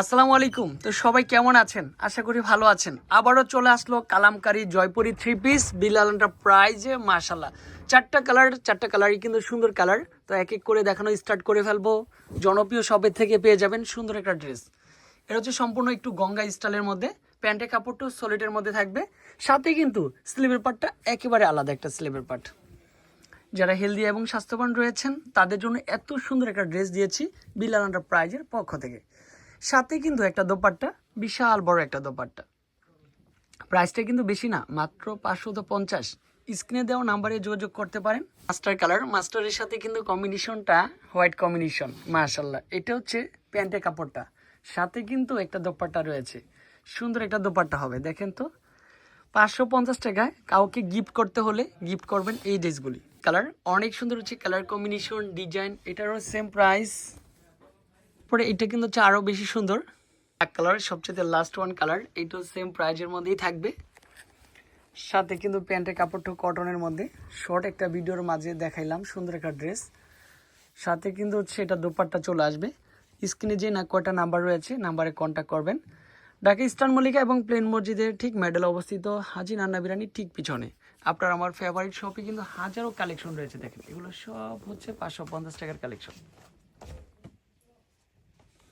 আসসালামু আলাইকুম। তো সবাই কেমন আছেন? আশা করি ভালো আছেন। আবারও চলে আসলো কালামকারি জয়পুরি থ্রি পিস বিলাল প্রাইজে মাশাল্লাহ চারটা কালার চারটা কালারই কিন্তু সুন্দর কালার তো এক এক করে দেখানো স্টার্ট করে ফেলব। জনপ্রিয় সবের থেকে পেয়ে যাবেন সুন্দর একটা ড্রেস এটা হচ্ছে সম্পূর্ণ একটু গঙ্গা স্টাইলের মধ্যে। প্যান্টের কাপড়টাও সলিডের মধ্যে থাকবে। সাথে কিন্তু স্লিভের পার্টটা একেবারে আলাদা একটা স্লিভের পার্ট যারা হেলদি এবং স্বাস্থ্যবান রয়েছেন, তাদের জন্য এত সুন্দর একটা ড্রেস দিয়েছি বিলাল প্রাইজের পক্ষ থেকে। সাথে কিন্তু একটা দোপাট্টা, বিশাল বড় একটা দোপাট্টা। প্রাইসটা কিন্তু বেশি না, মাত্র পাঁচশো তো পঞ্চাশ। স্ক্রিনে দেওয়া নাম্বারে যোগাযোগ করতে পারেন। মাস্টার কালার, মাস্টারের সাথে কিন্তু কম্বিনেশনটা, হোয়াইট কম্বিনেশন মাশাল্লাহ এটা হচ্ছে প্যান্টের কাপড়টা। সাথে কিন্তু একটা দোপাট্টা রয়েছে। সুন্দর একটা দোপাট্টা হবে, দেখেন তো। পাঁচশো পঞ্চাশ টাকায় কাউকে গিফট করতে হলে গিফট করবেন এই ড্রেসগুলি। কালার অনেক সুন্দর হচ্ছে, কালার কম্বিনেশন, ডিজাইন, এটারও সেম প্রাইস পরে এটা কিন্তু হচ্ছে আরও বেশি সুন্দর। এক কালার সবচেয়ে লাস্ট ওয়ান কালার এইটাও সেম প্রাইজের মধ্যেই থাকবে। সাথে কিন্তু প্যান্টের কাপড়টা কটনের মধ্যে। শর্ট একটা ভিডিওর মাঝে দেখাইলাম, সুন্দর একটা ড্রেস সাথে কিন্তু হচ্ছে এটা দোপাট্টা চলে আসবে। স্ক্রিনে যে না কয়টা নাম্বার রয়েছে নাম্বারে কন্ট্যাক্ট করবেন। ঢাকা ইস্টার্ন মল্লিকা এবং প্লেন মসজিদের ঠিক মেডেল অবস্থিত হাজি নান্না বিরিয়ানির ঠিক পিছনে। আপনার আমার ফেভারিট শপে কিন্তু হাজারো কালেকশন রয়েছে, দেখেন। এগুলো সব হচ্ছে পাঁচশো পঞ্চাশ টাকার কালেকশন